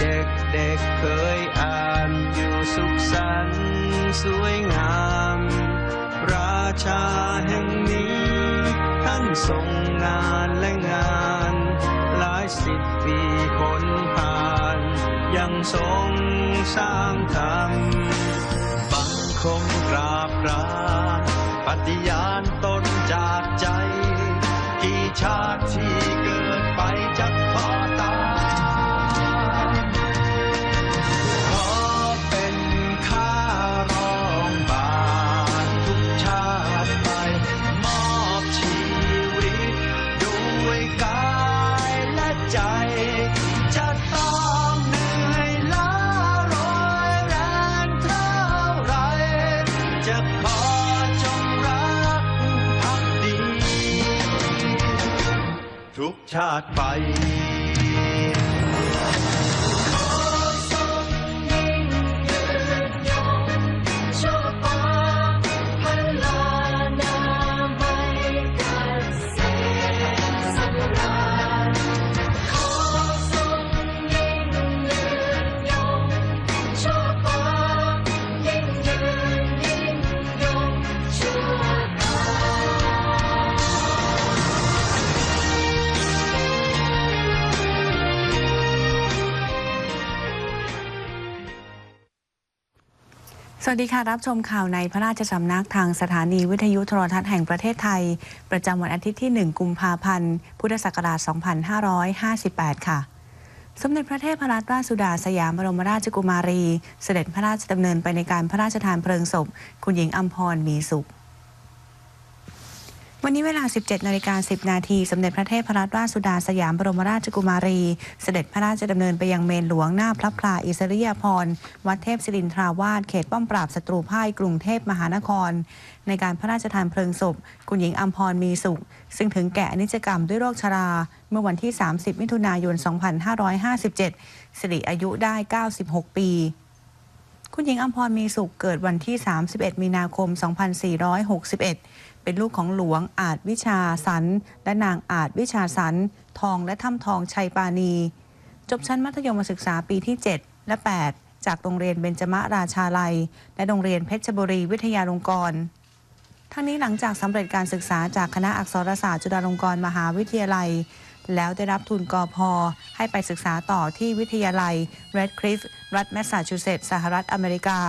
เด็กเด็กเคยอ่านอยู่สุขสันต์สวยงาม ราชาแห่งนี้ ท่านทรงงานและงาน หลายสิบปีพ้นผ่าน ยังทรงสร้างธรรมบังคมกรา ชาติไป สวัสดีค่ะ รับชมข่าวในพระราชสำนักทางสถานีวิทยุโทรทัศน์แห่งประเทศไทย ประจำวันอาทิตย์ที่ 1 กุมภาพันธ์ พุทธศักราช 2558 ค่ะ สมเด็จพระเทพรัตนราชสุดาสยามบรมราชกุมารี เสด็จพระราชดำเนินไปในการพระราชทานเพลิงศพ คุณหญิงอัมพรมีสุข วันนี้เวลา 17 นาฬิกา 10 นาที สมเด็จพระเทพรัตนราชสุดาสยามบรมราชกุมารี เสด็จพระราชดำเนินไปยังเมนหลวงหน้าพระพลาอิสริยาภรณ์วัดเทพศิรินทราวาสเขตป้อมปราบศัตรูพ่ายกรุงเทพมหานคร ในการพระราชทานเพลิงศพ คุณหญิงอัมพรมีสุข ซึ่งถึงแก่อนิจกรรมด้วยโรคชรา เมื่อวันที่ 30 มิถุนายน 2557 สิริอายุได้ 96 ปีคุณหญิงอัมพรมีสุขเกิดวันที่ 31 มีนาคม 2461 เป็นลูกของหลวงอาจวิชาสัน และนางอาจวิชาสัน ทองและถ้ำทองชัยปานี จบชั้นมัธยมศึกษาปีที่ 7 และ 8 จากโรงเรียนเบญจมราชาลัย และโรงเรียนเพชรบุรีวิทยาลงกรณ์ทั้งนี้หลังจากสำเร็จการศึกษาจากคณะอักษรศาสตร์จุฬาลงกรณ์มหาวิทยาลัย แล้วได้รับทุนกอพอให้ไปศึกษาต่อที่วิทยาลัย Red Cliff รัฐแมสซาชูเซตส์สหรัฐอเมริกา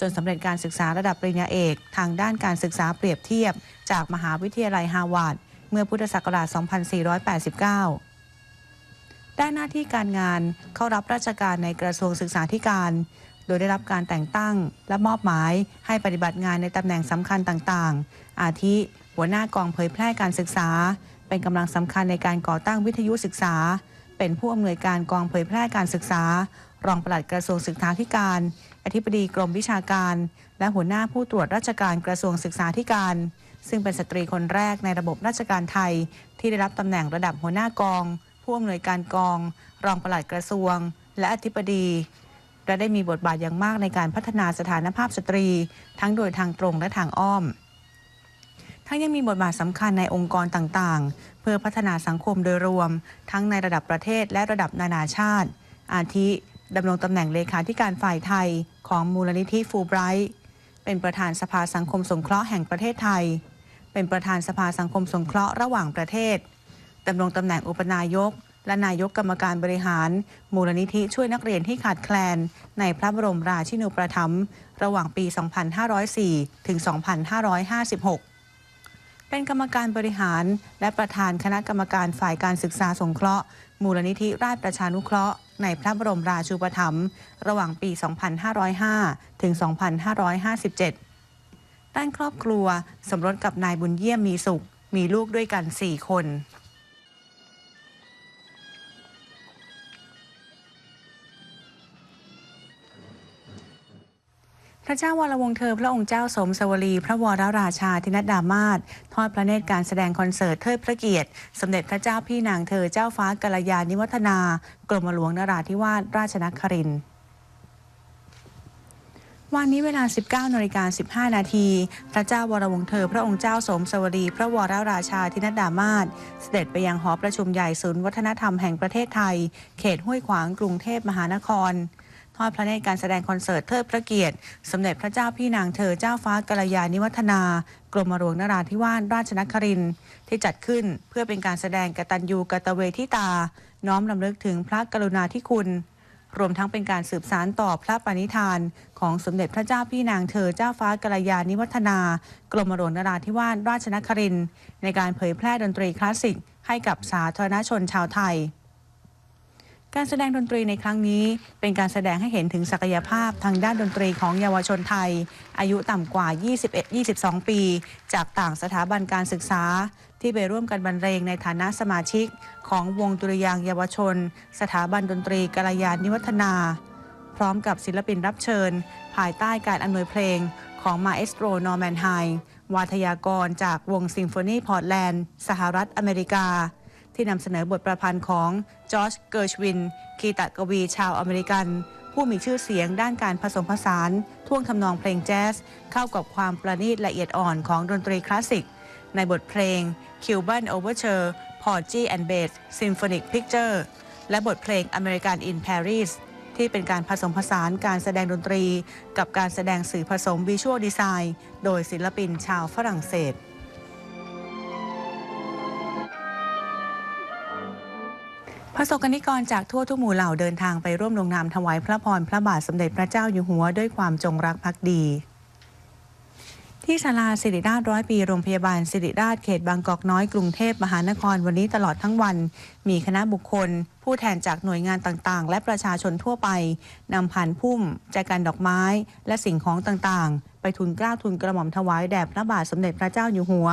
จนสำเร็จการศึกษาระดับปริญญาเอก ทางด้านการศึกษาเปรียบเทียบ จากมหาวิทยาลัยฮาวาดเมื่อพุทธศักราช 2489 ได้หน้าที่การงานเข้ารับราชการในกระทรวงศึกษาธิการ โดยได้รับการแต่งตั้งและมอบหมายให้ปฏิบัติงานในตำแหน่งสำคัญต่างๆ อาทิ หัวหน้ากองเผยแพร่การศึกษา เป็นกำลังสำคัญในการก่อตั้งวิทยุศึกษา เป็นผู้อำนวยการกองเผยแพร่การศึกษา รองปลัดกระทรวงศึกษาธิการ อธิบดีกรมวิชาการ และหัวหน้าผู้ตรวจราชการกระทรวงศึกษาธิการ ซึ่งเป็นสตรีคนแรกในระบบราชการไทย ที่ได้รับตำแหน่งระดับหัวหน้ากอง ผู้อำนวยการกอง รองปลัดกระทรวง และอธิบดีและได้มีบทบาทอย่างมากในการพัฒนาสถานภาพสตรี ทั้งโดยทางตรงและทางอ้อม ทั้งยังมีบทบาทสำคัญในองค์กรต่างๆ เพื่อพัฒนาสังคมโดยรวม ทั้งในระดับประเทศและระดับนานาชาติ อาทิ ดำรงตำแหน่งเลขาธิการฝ่ายไทยของมูลนิธิฟูไบรท์เป็นประธานสภาสังคมสงเคราะห์แห่งประเทศไทย เป็นประธานสภาสังคมสงเคราะห์ระหว่างประเทศดำรงตำแหน่งอุปนายก และนายกกรรมการบริหาร มูลนิธิช่วยนักเรียนที่ขาดแคลน ในพระบรมราชินูปถัมภ์ระหว่างปี 2504 ถึง 2556 เป็นกรรมการบริหาร และประธานคณะกรรมการฝ่ายการศึกษาสงเคราะห์ มูลนิธิราชประชานุเคราะห์ ในพระบรมราชูปถัมภ์ระหว่างปี 2505 ถึง 2557 ด้านครอบครัวสมรสกับนายบุญเยี่ยมมีสุข มีลูกด้วยกัน 4 คน พระเจ้าวรวงเธอพระองค์เจ้าสมสวรี พระวรราชาธินดามาศทอดพระเนตรการแสดงคอนเสิร์ตเทิดพระเกียรติ สมเด็จพระเจ้าพี่นางเธอเจ้าฟ้ากัลยาณิวัฒนา กรมหลวงนราธิวาสราชนครินทร์วันนี้เวลา 19นาฬิกา15 นาที พระเจ้าวรวงเธอ พระองค์เจ้าสมสวรี พระวรราชาธินดามาศเสด็จไปยังหอประชุมใหญ่ศูนย์วัฒนธรรมแห่งประเทศไทย เขตห้วยขวางกรุงเทพมหานคร ทอดพระเนตรการแสดงคอนเสิร์ตเทิดพระเกียรติ สมเด็จพระเจ้าพี่นางเธอเจ้าฟ้ากัลยาณิวัฒนากรมหลวงนราธิวาสราชนครินที่จัดขึ้นเพื่อเป็นการแสดงกตัญญูกตเวทิตา น้อมรำลึกถึงพระกรุณาธิคุณ รวมทั้งเป็นการสืบสารต่อพระปณิธาน ของสมเด็จพระเจ้าพี่นางเธอเจ้าฟ้ากัลยาณิวัฒนากรมหลวงนราธิวาสราชนครินในการเผยแพร่ดนตรีคลาสสิกให้กับสาธารณชนชาวไทย การแสดงดนตรีในครั้งนี้ เป็นการแสดงให้เห็นถึงศักยภาพทางด้านดนตรีของเยาวชนไทย อายุต่ำกว่า 21-22 ปี จากต่างสถาบันการศึกษา ที่ไปร่วมกันบรรเลงในฐานะสมาชิก ของวงดุริยางเยาวชน สถาบันดนตรีกัลยาณิวัฒนา พร้อมกับศิลปินรับเชิญ ภายใต้การอำนวยเพลงของมาเอสโตรนอร์แมนไฮวาทยากรจากวงซิมโฟนีพอร์ตแลนด์ สหรัฐอเมริกา ที่นำเสนอบทประพันธ์ของจอร์จเกิร์ชวิน คีตกวีชาวอเมริกัน ผู้มีชื่อเสียงด้านการผสมผสาน ท่วงทำนองเพลงแจ๊ส เข้ากับความประณีตละเอียดอ่อนของดนตรีคลาสสิก ในบทเพลง Cuban Overture Porgy and Bess Symphonic Picture และบทเพลง American in Paris ที่เป็นการผสมผสานการแสดงดนตรี กับการแสดงสื่อผสมวิชวลดีไซน์ โดยศิลปินชาวฝรั่งเศส พระสงฆ์นิกรจากทั่วทุกหมู่เหล่าเดินทางไปร่วมลงนามถวายพระพรพระบาทสมเด็จพระเจ้าอยู่หัวด้วยความจงรักภักดี ที่ศาลาสิริราชร้อยปีโรงพยาบาลสิริราชเขตบางกอกน้อยกรุงเทพมหานครวันนี้ตลอดทั้งวัน มีคณะบุคคล ผู้แทนจากหน่วยงานต่างๆ และประชาชนทั่วไปนำผ่านพุ่มแจกันดอกไม้ และสิ่งของต่างๆ ไปทุนกล้าทุนกระหม่อมถวายแด่พระบาทสมเด็จพระเจ้าอยู่หัว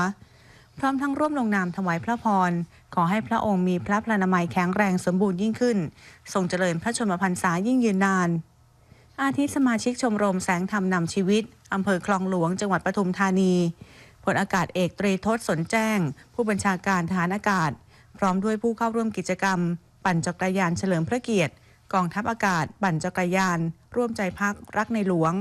พร้อมทั้งร่วมลงนามถวายพระพร ขอให้พระองค์มีพระพลานามัยแข็งแรงสมบูรณ์ยิ่งขึ้น ทรงเจริญพระชนมพรรษายิ่งยืนนาน อาทิตย์สมาชิกชมรมแสงธรรมนำชีวิตอำเภอคลองหลวงจังหวัดปทุมธานีพลอากาศเอกตรีทศสนแจ้ง ผู้บัญชาการทหารอากาศ พร้อมด้วยผู้เข้าร่วมกิจกรรม ปั่นจักรยานเฉลิมพระเกียรติ กองทัพอากาศ ปั่นจักรยาน ร่วมใจพักรักในหลวง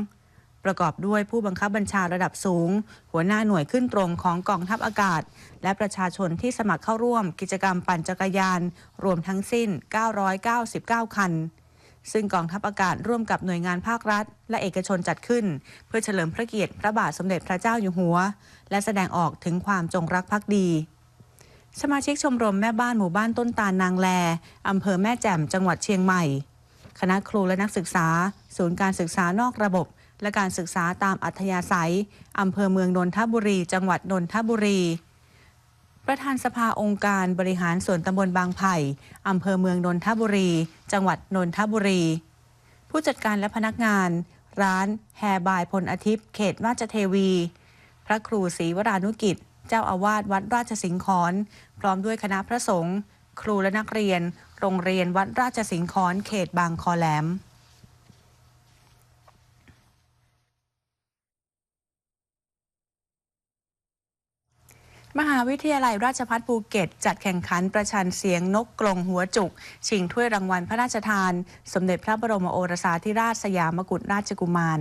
ประกอบด้วยผู้บังคับบัญชาระดับสูง หัวหน้าหน่วยขึ้นตรงของกองทัพอากาศ และประชาชนที่สมัครเข้าร่วมกิจกรรมปั่นจักรยาน รวมทั้งสิ้น 999 คัน ซึ่งกองทัพอากาศร่วมกับหน่วยงานภาครัฐ และเอกชนจัดขึ้น เพื่อเฉลิมพระเกียรติพระบาทสมเด็จพระเจ้าอยู่หัว และแสดงออกถึงความจงรักภักดีสมาชิกชมรมแม่บ้านหมู่บ้านต้นตาลนางแล อำเภอแม่แจ่ม จังหวัดเชียงใหม่ คณะครูและนักศึกษา ศูนย์การศึกษานอกระบบ และการศึกษาตามอัธยาศัย อำเภอเมืองนนทบุรี จังหวัดนนทบุรี ประธานสภาองค์การบริหารส่วนตำบลบางไผ่ อำเภอเมืองนนทบุรี จังหวัดนนทบุรี ผู้จัดการและพนักงาน ร้านแฮบายพลอาทิตย์เขตราชเทวี พระครูศรีวรานุกิจ เจ้าอาวาสวัดราชสิงขอนพร้อมด้วยคณะพระสงฆ์ครูและนักเรียน โรงเรียนวัดราชสิงขอนเขตบางคอแหลม มหาวิทยาลัยราชภัฏภูเก็ต จัดแข่งขันประชันเสียงนกกลงหัวจุก ชิงถ้วยรางวัลพระราชทาน สมเด็จพระบรมโอรสาธิราชสยามกุฎราชกุมาร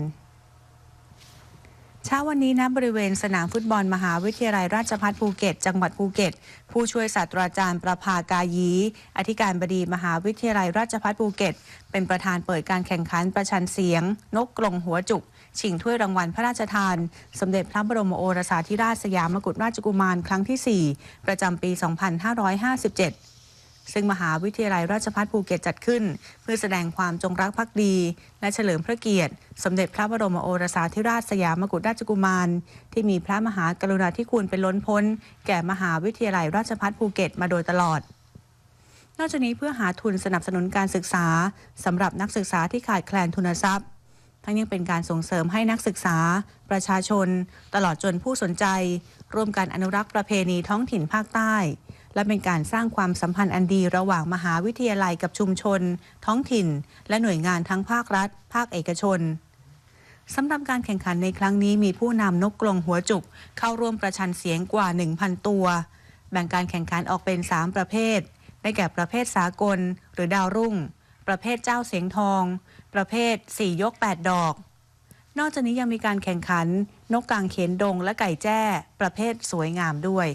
เช้าวันนี้ณบริเวณสนามฟุตบอลมหาวิทยาลัยราชภัฏภูเก็ต จังหวัดภูเก็ต ผู้ช่วยศาสตราจารย์ประภากายี อธิการบดีมหาวิทยาลัยราชภัฏภูเก็ต เป็นประธานเปิดการแข่งขันประชันเสียง นกกลงหัวจุก ชิงถ้วยรางวัลพระราชทาน สมเด็จพระบรมโอรสาธิราชสยามกุฎราชกุมารครั้งที่ 4 ประจำปี 2557ซึ่งมหาวิทยาลัยราชภัฏภูเก็ตจัดขึ้น เพื่อแสดงความจงรักภักดี และเฉลิมพระเกียรติ สมเด็จพระบรมโอรสาธิราชสยามกุฎราชกุมาร ที่มีพระมหากรุณาธิคุณเป็นล้นพ้น แก่มหาวิทยาลัยราชภัฏภูเก็ตมาโดยตลอด นอกจากนี้เพื่อหาทุนสนับสนุนการศึกษาสำหรับนักศึกษาที่ขาดแคลนทุนทรัพย์ ทั้งยังเป็นการส่งเสริมให้นักศึกษา ประชาชน ตลอดจนผู้สนใจ ร่วมกันอนุรักษ์ประเพณีท้องถิ่นภาคใต้ และเป็นการสร้างความสัมพันธ์อันดีระหว่างมหาวิทยาลัยกับชุมชน ท้องถิ่น และหน่วยงานทั้งภาครัฐ ภาคเอกชนสำหรับการแข่งขันในครั้งนี้มีผู้นำนกกลงหัวจุก เข้าร่วมประชันเสียงกว่า 1,000 ตัว แบ่งการแข่งขันออกเป็น 3 ประเภท ได้แก่ประเภทสากล หรือดาวรุ่ง ประเภทเจ้าเสียงทอง ประเภท 4 ยก 8 ดอก นอกจากนี้ยังมีการแข่งขัน นกกางเขนดงและไก่แจ้ ประเภทสวยงามด้วย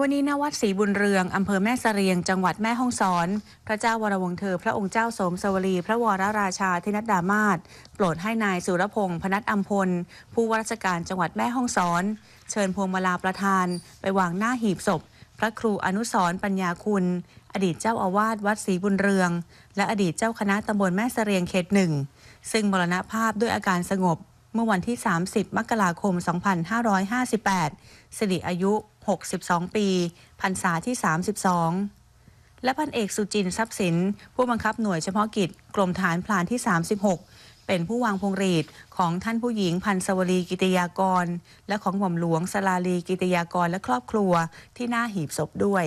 วันนี้ณวัดศรีบุญเรืองอำเภอแม่เสรียง จังหวัดแม่ฮ่องสอน พระเจ้าวรวงศ์เธอ พระองค์เจ้าสมสวรี พระวรราชาธินัดดามาศโปรดให้นายสุรพงศ์พนัสอัมพล ผู้ว่าราชการจังหวัดแม่ฮ่องสอน เชิญพวงมาลาประธาน ไปวางหน้าหีบศพพระครูอนุสรปัญญาคุณ อดีตเจ้าอาวาสวัดศรีบุญเรือง และอดีตเจ้าคณะตำบลแม่เสรียงเขตหนึ่ง ซึ่งมรณภาพด้วยอาการสงบเมื่อวันที่ 30 มกราคม 2558 สิริอายุ 62 ปีพรรษาที่ 32 และพันเอกสุจินทรัพย์สิน ผู้บังคับหน่วยเฉพาะกิจ กรมฐานพลานที่ 36 เป็นผู้วางพวงหรีดของท่านผู้หญิงพันสวรีกิติยากร และของหม่อมหลวงสลาลีกิติยากรและครอบครัวที่หน้าหีบศพด้วย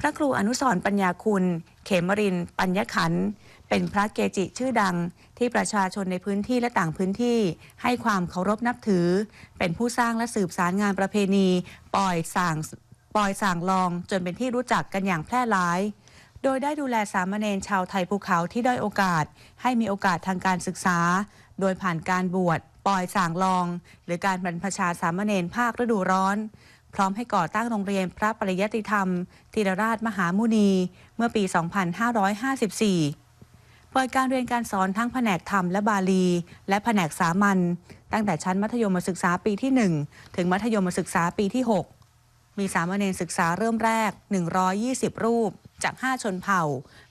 พระครูอนุสรปัญญาคุณ เขมริน ปัญญขัน เป็นพระเกจิชื่อดังที่ประชาชนในพื้นที่และต่างพื้นที่ ให้ความเคารพนับถือ เป็นผู้สร้างและสืบสารงานประเพณีปล่อยส่างปล่อยส่างลองจนเป็นที่รู้จักกันอย่างแพร่หลาย โดยได้ดูแลสามเณรชาวไทยภูเขาที่ด้อยโอกาส ให้มีโอกาสทางการศึกษา โดยผ่านการบวชปล่อยส่างลอง หรือการบรรพชาสามเณรภาคฤดูร้อน พร้อมให้ก่อตั้งโรงเรียนพระปริยติธรรมธีรราชมหามุนี เมื่อปี 2554 เปิดการเรียนการสอนทั้งแผนกธรรมและบาลี และแผนกสามัญตั้งแต่ชั้นมัธยมศึกษาปีที่ 1 ถึงมัธยมศึกษาปีที่ 6 มีสามเณรศึกษาเริ่มแรก 120 รูป จาก 5 ชนเผ่า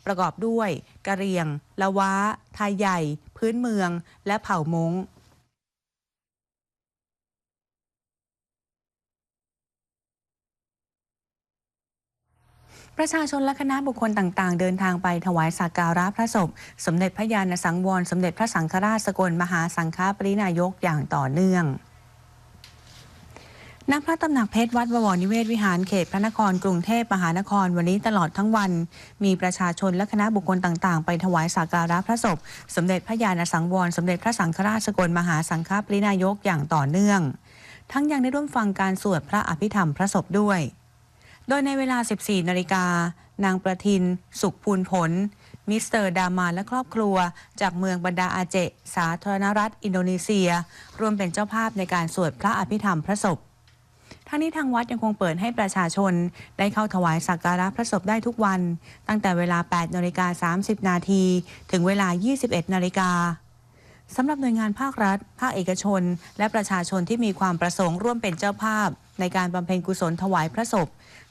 ประกอบด้วยกะเรียงละวะไทยใหญ่ พื้นเมือง และเผ่าม้ง ประชาชนและคณะบุคคลต่างๆ เดินทางไปถวายสักการะพระศพ สมเด็จพระยาณสังวร สมเด็จพระสังฆราชสกลมหาสังฆปรินายกอย่างต่อเนื่องณพระตำหนักเพชรวัดบวรนิเวศวิหารเขตพระนครกรุงเทพมหานครวันนี้ตลอดทั้งวัน มีประชาชนและคณะบุคคลต่างๆ ไปถวายสักการะพระศพ สมเด็จพระญาณสังวร สมเด็จพระสังฆราชสกลมหาสังฆปรินายกอย่างต่อเนื่อง ทั้งยังได้ร่วมฟังการสวดพระอภิธรรมพระศพด้วย โดยในเวลา 14 นาฬิกา นางประทิน สุขภูลผล มิสเตอร์ดามาและครอบครัว จากเมืองบรรดาอาเจ สาธารณรัฐ อินโดนีเซีย ร่วมเป็นเจ้าภาพในการสวดพระอภิธรรมพระศพทั้งนี้ทางวัดยังคงเปิดให้ประชาชน ได้เข้าถวายสักการะพระศพได้ทุกวัน ตั้งแต่เวลา 8นาฬิกา30 นาทีถึงเวลา 21นาฬิกาสำหรับหน่วยงานภาครัฐ ภาคเอกชน และประชาชนที่มีความประสงค์ร่วมเป็นเจ้าภาพ ในการบำเพ็ญกุศลถวายพระศพ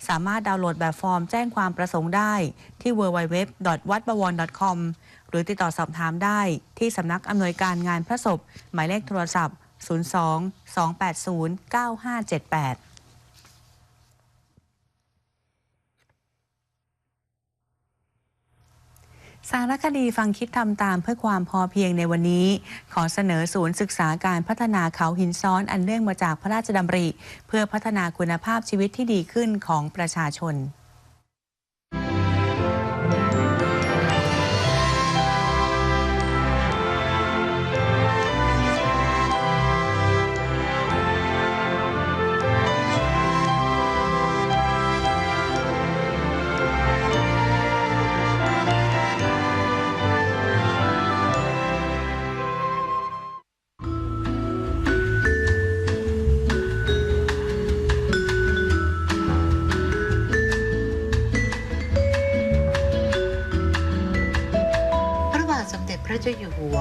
สามารถดาวน์โหลดแบบฟอร์มแจ้งความประสงค์ได้ที่ www.wadbawon.com หรือติดต่อสอบถามได้ที่สำนักอำนวยการงานพระศพ หมายเลขโทรศัพท์ 02 280 9578 สารคดีฟังคิดทำตามเพื่อความพอเพียงในวันนี้ ขอเสนอศูนย์ศึกษาการพัฒนาเขาหินซ้อนอันเนื่องมาจากพระราชดำริ เพื่อพัฒนาคุณภาพชีวิตที่ดีขึ้นของประชาชน หัว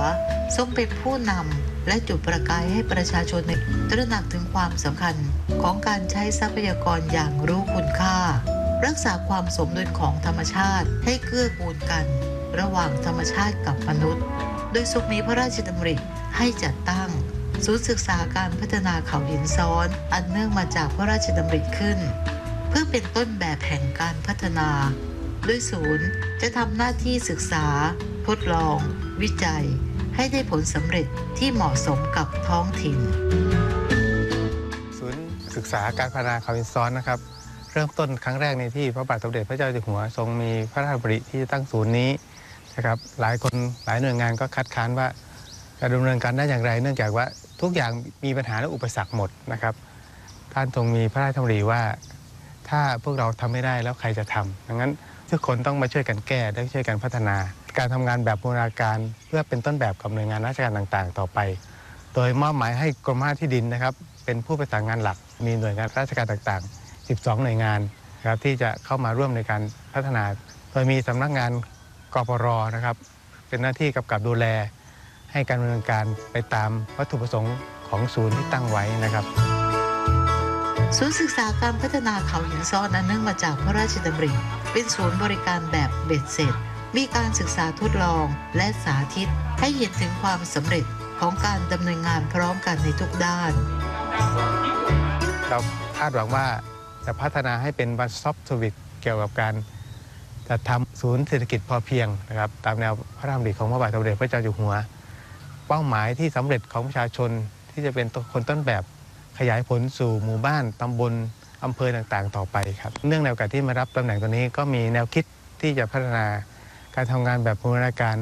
ทรงเป็นผู้นำและจุดประกายให้ประชาชนตระหนักถึงความสำคัญของการใช้ทรัพยากรอย่างรู้คุณค่า รักษาความสมดุลของธรรมชาติให้เกื้อกูลกัน ระหว่างธรรมชาติกับมนุษย์ โดยทรงมีพระราชดำริให้จัดตั้งศูนย์ศึกษาการพัฒนาเขาหินซ้อน อันเนื่องมาจากพระราชดำริขึ้น เพื่อเป็นต้นแบบแห่งการพัฒนาโดยศูนย์จะทำหน้าที่ศึกษา ทดลอง วิจัย ให้ได้ผลสำเร็จที่เหมาะสมกับท้องถิ่น ศูนย์ศึกษาการพัฒนาเขาหินซ้อนนะครับ เริ่มต้นครั้งแรกในที่พระบาทสมเด็จพระเจ้าอยู่หัวทรงมีพระราชดำริที่ตั้งศูนย์นี้นะครับหลายคนหลายหน่วยงานก็คัดค้านว่าจะดำเนินการได้อย่างไร เนื่องจากว่าทุกอย่างมีปัญหาและอุปสรรคหมดนะครับท่านทรงมีพระราชดำริว่า ถ้าพวกเราทำไม่ได้แล้วใครจะทำดังนั้นทุกคนต้องมาช่วยกันแก้และช่วยกันพัฒนา การทำงานแบบบูรณาการเพื่อเป็นต้นแบบกับหน่วยงานราชการต่างๆ ต่อไป โดยมอบหมายให้กรมห้าที่ดินนะครับ เป็นผู้ประสานงานหลัก มีหน่วยงานราชการต่างๆ 12 หน่วยงานนะครับที่จะเข้ามาร่วมในการพัฒนา โดยมีสำนักงานกปรนะครับ เป็นหน้าที่กำกับดูแล ให้การดำเนินการไปตามวัตถุประสงค์ของศูนย์ที่ตั้งไว้นะครับศูนย์ศึกษาการพัฒนาเขาหินซ้อนอันเนื่องมาจากพระราชดำริ เป็นศูนย์บริการแบบเบ็ดเสร็จ มีการศึกษาทดลองและสาธิต ให้เห็นถึงความสำเร็จของการดำเนินงานพร้อมกันในทุกด้าน เราคาดหวังว่าจะพัฒนาให้เป็น one stop service เกี่ยวกับการจัดทำศูนย์เศรษฐกิจพอเพียงนะครับตามแนวพระราชดำริของพระบาทสมเด็จพระเจ้าอยู่หัว เป้าหมายที่สำเร็จของประชาชนที่จะเป็นคนต้นแบบขยายผลสู่หมู่บ้านตำบลอำเภอต่างๆ ต่อไปครับ เนื่องในโอกาสที่มารับตำแหน่งตัวนี้ก็มีแนวคิดที่จะพัฒนา การทำงานแบบบูรณาการ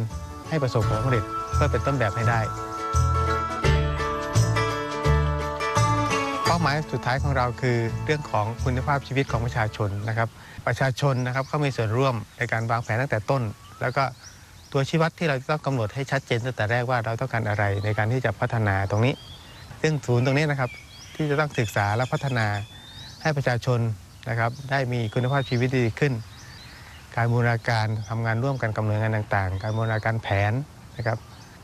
ให้ประสบผลสำเร็จเพื่อเป็นต้นแบบให้ได้ เป้าหมายสุดท้ายของเราคือเรื่องของคุณภาพชีวิตของประชาชนนะครับ ประชาชนนะครับเขามีส่วนร่วมในการวางแผนตั้งแต่ต้น แล้วก็ตัวชี้วัดที่เราจะต้องกำหนดให้ชัดเจนตั้งแต่แรกว่าเราต้องการอะไรในการที่จะพัฒนาตรงนี้ ซึ่งศูนย์ตรงนี้นะครับที่จะต้องศึกษาและพัฒนาให้ประชาชนนะครับได้มีคุณภาพชีวิตดีขึ้น การบูรณาการทำงานร่วมกันกับหน่วยงานต่าง ๆ การบูรณาการแผนนะครับ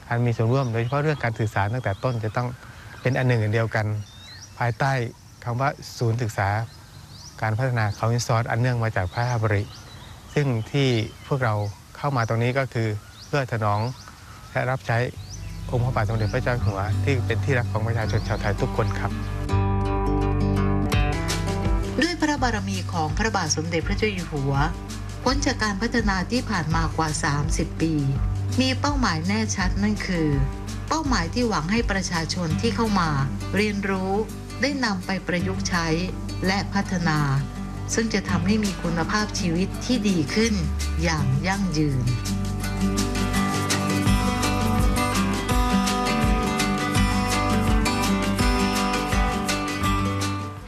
การมีส่วนร่วมโดยเฉพาะเรื่องการสื่อสารตั้งแต่ต้นจะต้องเป็นอันหนึ่งอันเดียวกัน ภายใต้คำว่าศูนย์ศึกษา การพัฒนาเขาอินซอร์อันเนื่องมาจากพระราชดำริ ซึ่งที่พวกเราเข้ามาตรงนี้ก็คือเพื่อถนองและรับใช้องค์พระบาทสมเด็จพระเจ้าอยู่หัวที่เป็นที่รักของประชาชนชาวไทยทุกคนครับ ด้วยพระบารมีของพระบาทสมเด็จพระเจ้าอยู่หัว พ้นจากการพัฒนาที่ผ่านมากว่า 30 ปี มีเป้าหมายแน่ชัดนั่นคือ เป้าหมายที่หวังให้ประชาชนที่เข้ามา เรียนรู้ได้นำไปประยุกต์ใช้และพัฒนา ซึ่งจะทำให้มีคุณภาพชีวิตที่ดีขึ้นอย่างยั่งยืน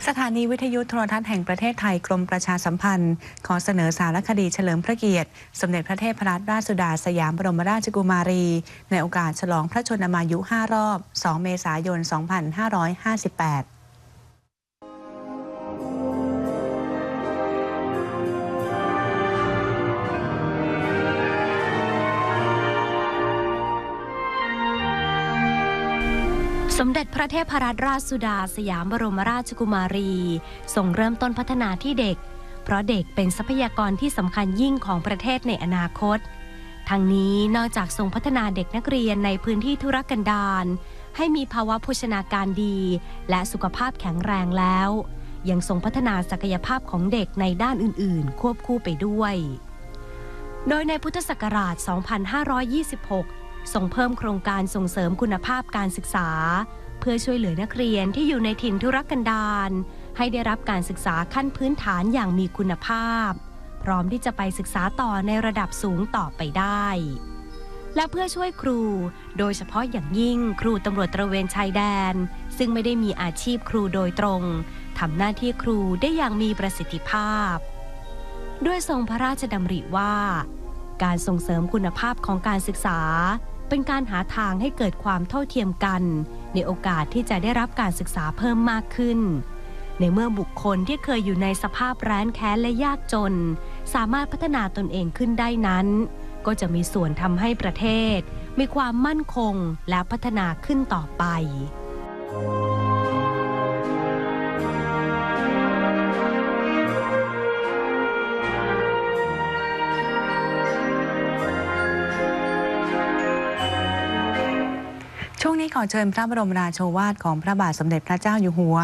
สถานีวิทยุโทรทัศน์แห่งประเทศไทยกรมประชาสัมพันธ์ ขอเสนอสารคดีเฉลิมพระเกียรติ สมเด็จพระเทพรัตนราชสุดาสยามบรมราชกุมารี ในโอกาสฉลองพระชนมายุ 5 รอบ 2 เมษายน 2558 ระเทพรัตนราชสุดาสยามบรมราชกุมารีทรงเริ่มต้นพัฒนาที่เด็ก เพราะเด็กเป็นทรัพยากรที่สำคัญยิ่งของประเทศในอนาคต ทั้งนี้นอกจากทรงพัฒนาเด็กนักเรียนในพื้นที่ธุรกันดารให้มีภาวะโภชนาการดี และสุขภาพแข็งแรงแล้ว ยังทรงพัฒนาศักยภาพของเด็กในด้านอื่น ๆ ควบคู่ไปด้วย โดยในพุทธศักราช 2526 ส่งเพิ่มโครงการส่งเสริมคุณภาพการศึกษา เพื่อช่วยเหลือนักเรียนที่อยู่ในถิ่นธุรกันดารให้ได้รับการศึกษาขั้นพื้นฐานอย่างมีคุณภาพ พร้อมที่จะไปศึกษาต่อในระดับสูงต่อไปได้ และเพื่อช่วยครู โดยเฉพาะอย่างยิ่งครูตำรวจตระเวนชายแดน ซึ่งไม่ได้มีอาชีพครูโดยตรงทำหน้าที่ครูได้อย่างมีประสิทธิภาพ ด้วยทรงพระราชดำริว่า การส่งเสริมคุณภาพของการศึกษา เป็นการหาทางให้เกิดความเท่าเทียมกัน ในโอกาสที่จะได้รับการศึกษาเพิ่มมากขึ้น ในเมื่อบุคคลที่เคยอยู่ในสภาพแร้นแค้นและยากจน สามารถพัฒนาตนเองขึ้นได้นั้น ก็จะมีส่วนทำให้ประเทศ มีความมั่นคงและพัฒนาขึ้นต่อไป นี้ขอเชิญพระบรมราโชวาทของพระบาทสมเด็จพระเจ้าอยู่หัว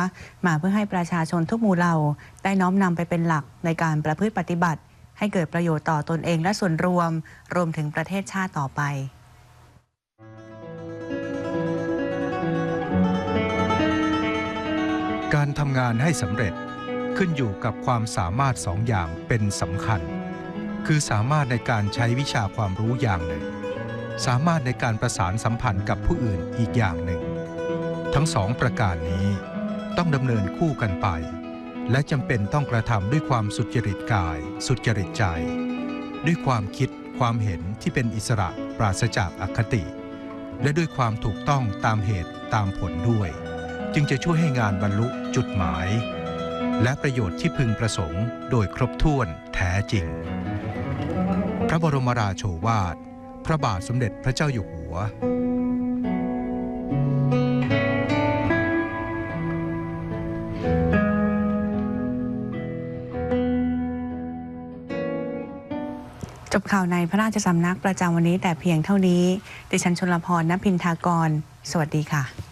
มาเพื่อให้ประชาชนทุกหมู่เหล่า ได้น้อมนำไปเป็นหลักในการประพฤติปฏิบัติ ให้เกิดประโยชน์ต่อตนเองและส่วนรวม รวมถึงประเทศชาติต่อไปการทำงานให้สำเร็จขึ้นอยู่กับความสามารถสองอย่างเป็นสำคัญ คือสามารถในการใช้วิชาความรู้อย่างหนึ่ง สามารถในการประสานสัมพันธ์กับผู้อื่นอีกอย่างหนึ่ง ทั้งสองประการนี้ต้องดำเนินคู่กันไป และจำเป็นต้องกระทำด้วยความสุจริตกาย สุจริตใจ ด้วยความคิดความเห็นที่เป็นอิสระปราศจากอคติ และด้วยความถูกต้องตามเหตุตามผลด้วย จึงจะช่วยให้งานบรรลุจุดหมาย และประโยชน์ที่พึงประสงค์โดยครบถ้วนแท้จริง พระบรมราโชวาท ระบาทสมเด็จพระเจ้าอยู่หัว จบข่าวในพระราชสำนักประจำวันนี้แต่เพียงเท่านี้ ดิฉันชนลพรณพินทากร สวัสดีค่ะ